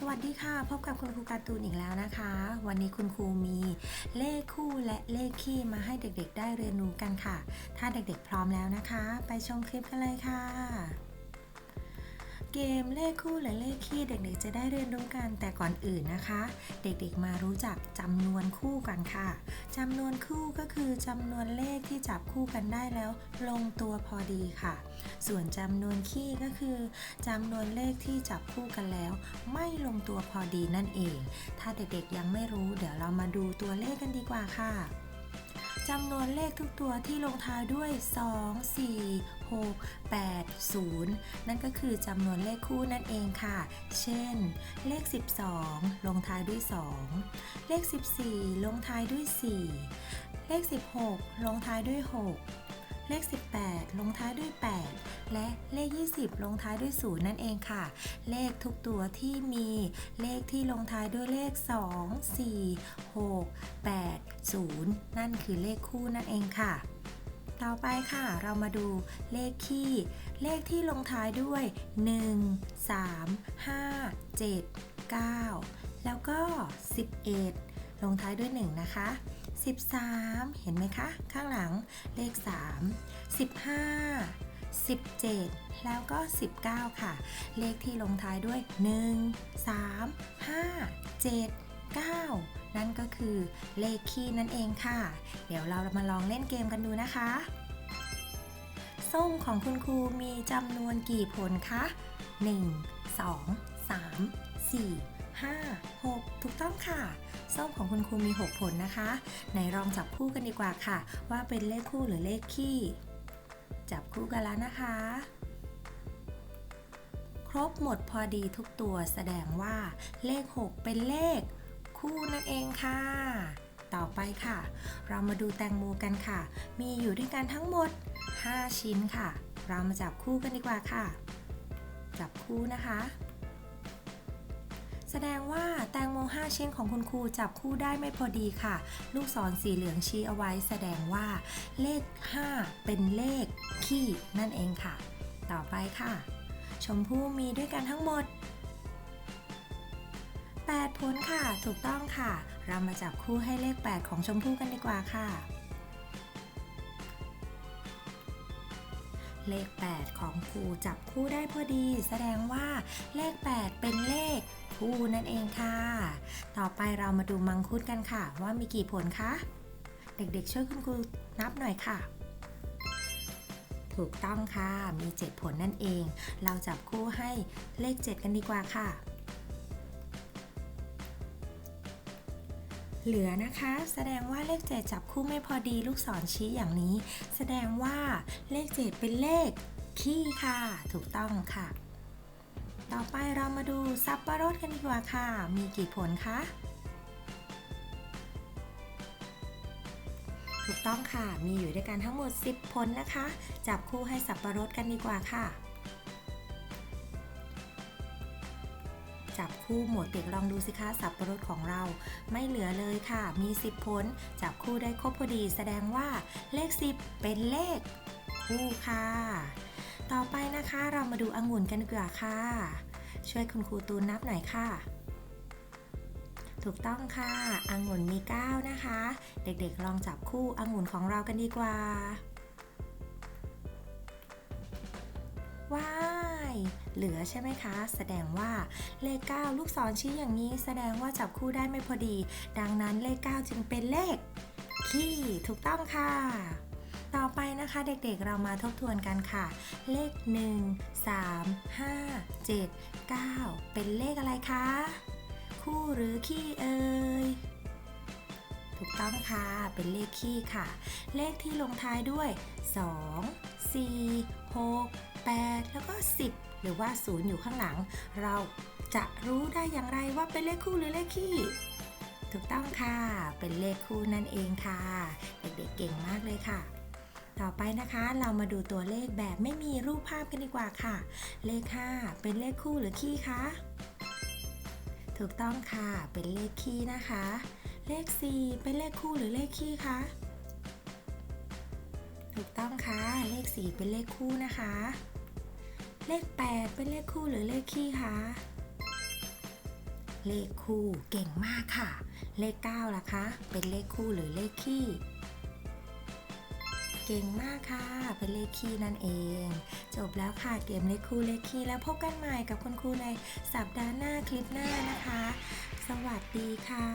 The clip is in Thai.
สวัสดีค่ะ พบกับคุณครูการ์ตูนอีกแล้วนะคะ วันนี้คุณครูมีเลขคู่และเลขคี่มาให้เด็กๆ ได้เรียนรู้กันค่ะ ถ้าเด็กๆพร้อมแล้วนะคะ ไปชมคลิปกันเลยค่ะ เกมเลขคู่และเลขคี่เด็กๆ จะได้เรียนรู้กันแต่ก่อนอื่นนะคะ เด็กๆมารู้จักจำนวนคู่กันค่ะจำนวนคู่ก็คือจำนวนเลขที่จับคู่กันได้แล้ว ลงตัวพอดีค่ะ ส่วนจำนวนคี่ก็คือจำนวนเลขที่จับคู่กันแล้ว ไม่ลงตัวพอดีนั่นเอง ถ้าเด็กๆยังไม่รู้ เดี๋ยวเรามาดูตัวเลขกันดีกว่าค่ะ จำนวนเลขทุกตัวที่ลงท้ายด้วย 2 4 6 8 0 นั่นก็คือจำนวนเลขคู่นั่นเองค่ะ เช่น เลข 12 ลงท้ายด้วย 2 เลข 14 ลงท้ายด้วย 4 เลข 16 ลงท้ายด้วย 6 เลข 18 ลงท้ายด้วย 8 และเลข 20 ลงท้ายด้วย0นั่นเองค่ะ เลขทุกตัวที่มีเลขที่ลงท้ายด้วยเลข 2 4 6 8 0 นั่นคือเลขคู่นั่นเองค่ะ ต่อไปค่ะ เรามาดูเลขคี่ เลขที่ลงท้ายด้วย 1 3 5 7 9 แล้วก็ 11 ลงท้ายด้วย 1 นะคะ13 เห็นไหมคะ ข้างหลังเลข 3 15 17 แล้วก็ 19 ค่ะ เลขที่ลงท้ายด้วย 1 3 5 7 9 นั่นก็คือเลขคี่นั่นเองค่ะ เดี๋ยวเรามาลองเล่นเกมกันดูนะคะ ส้มของคุณครูมีจำนวนกี่ผลคะ 1 2 3 4 5 6 ถูกต้องค่ะ ส้มของคุณครูมี 6 ผลนะคะ ไหนลองจับคู่กันดีกว่าค่ะ ว่าเป็นเลขคู่หรือเลขคี่ จับคู่กันแล้วนะคะ ครบหมดพอดีทุกตัวแสดงว่าเลข 6 เป็นเลขคู่นั่นเองค่ะ ต่อไปค่ะ เรามาดูแตงโมกันค่ะ มีอยู่ด้วยกันทั้งหมด 5 ชิ้นค่ะ เรามาจับคู่กันดีกว่าค่ะ จับคู่นะคะ ดงว่าแตงโม 5 ชิ้นของคุณครูจับคู่ได้ไม่พอดีค่ะ ลูกศรสีเหลืองชี้เอาไว้ แสดงว่าเลข 5 เป็นเลขขี้นั่นเองค่ะ ต่อไปค่ะ ชมพู่มีด้วยกันทั้งหมด 8 ผลค่ะ ถูกต้องค่ะ เรามาจับคู่ให้เลข 8 ของชมพู่กันดีกว่าค่ะ เลข 8 ของครูจับคู่ได้พอดี แสดงว่าเลข 8 เป็นเลขคู่นั่นเองค่ะ ต่อไปเรามาดูมังคุดกันค่ะ ว่ามีกี่ผลคะ เด็กๆช่วยคุณครูนับหน่อยค่ะ ถูกต้องค่ะ มี 7 ผลนั่นเอง เราจับคู่ให้เลข 7 กันดีกว่าค่ะ เหลือนะคะ แสดงว่าเลข 7 จับคู่ไม่พอดีลูกศรชี้อย่างนี้ แสดงว่าเลข 7 เป็นเลขขี้ค่ะ ถูกต้องค่ะ ต่อไปเรามาดูซับปะรดกันดีกว่าค่ะ มีกี่ผลคะถูกต้องค่ะ มีอยู่ด้วยกันทั้งหมด 10 ผลนะคะ จับคู่ให้สับปะรดกันดีกว่าค่ะ คู่หมดเด็กลองดูสิคะสับปะรดของเรา ไม่เหลือเลยค่ะ มี 10 ผล จับคู่ได้ครบพอดี แสดงว่าเลข 10 เป็นเลข คู่ค่ะ ต่อไปนะคะเรามาดูองุ่นกันดีกว่าค่ะ ช่วยคุณครูตูนนับหน่อยค่ะถูกต้องค่ะองุ่นมี 9 นะคะ เด็กๆ ลองจับคู่องุ่นของเรากันดีกว่า ว้า เหลือใช่ไหมคะ แสดงว่าเลข 9 ลูกศรชี้อย่างนี้ แสดงว่าจับคู่ได้ไม่พอดี ดังนั้นเลข 9 จึงเป็นเลขขี้ถูกต้องค่ะ ต่อไปนะคะเด็กๆเรามาทบทวนกันค่ะ เลข 1 3 5 7 9 เป็นเลขอะไรคะ คู่หรือขี้เอ่ยถูกต้องค่ะ เป็นเลขขี้ค่ะ เลขที่ลงท้ายด้วย 2 4 6 8 แล้วก็ 10 หรือว่า 0 อยู่ข้างหลัง เราจะรู้ได้อย่างไรว่าเป็นเลขคู่หรือเลขขี้ถูกต้องค่ะ เป็นเลขคู่นั่นเองค่ะ เด็กๆเก่งมากเลยค่ะต่อไปนะคะเรามาดูตัวเลขแบบไม่มีรูปภาพกันดีกว่าค่ะ เลข 5 เป็นเลขคู่หรือขี้คะ ถูกต้องค่ะ เป็นเลขขี้นะคะ เลข 4 เป็นเลขคู่หรือเลขขี้คะ ถูกต้องค่ะ เลข 4 เป็นเลขคู่นะคะ เลข 8 เป็นเลขคู่หรือเลขขี้คะ เลขคู่เก่งมากค่ะ เลข 9 ล่ะคะ เป็นเลขคู่หรือเลขคี่เก่งมากค่ะ เป็นเลขคี่นั่นเอง จบแล้วค่ะเกมเลขคู่เลขคี่แล้วพบกันใหม่กับคุณครูในสัปดาห์หน้าคลิปหน้านะคะ สวัสดีค่ะ